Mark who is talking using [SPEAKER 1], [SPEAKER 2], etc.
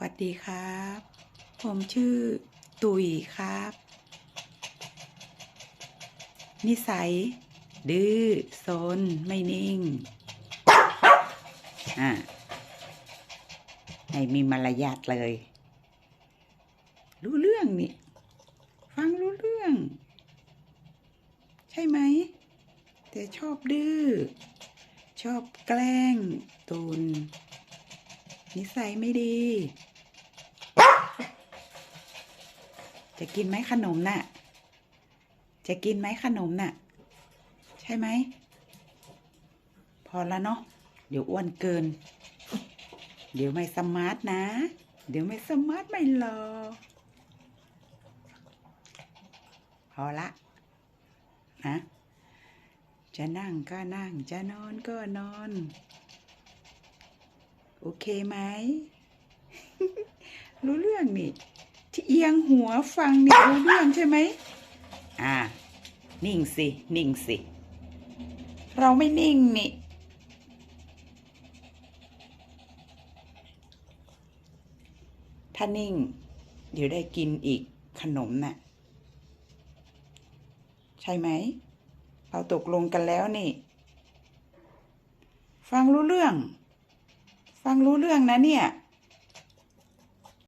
[SPEAKER 1] สวัสดีครับ ผมชื่อตุ๋ยครับ นิสัย ดื้อโซนไม่นิ่ง อ่าไม่มีมารยาทเลย รู้เรื่องนี่ ฟังรู้เรื่อง ใช่ไหม แต่ชอบดื้อ ชอบแกล้งตูนนิสัยไม่ดี จะกินไหมขนมน่ะ จะกินไหมขนมน่ะ ใช่ไหม พอแล้วเนาะ เดี๋ยวอ้วนเกิน เดี๋ยวไม่สมาร์ทนะ เดี๋ยวไม่สมาร์ทไม่รอ พอละ นะ จะนั่งก็นั่ง จะนอนก็นอน โอเคไหม รู้เรื่องนี่ ที่เอียงหัวฟังนี่รู้เรื่องใช่ไหมอ่า นิ่งสิ นิ่งสิ เราไม่นิ่งนี่ถ้านิ่ง เดี๋ยวได้กินอีกขนมน่ะ ใช่ไหม เราตกลงกันแล้วนี่ ฟังรู้เรื่อง ฟังรู้เรื่องนะเนี่ย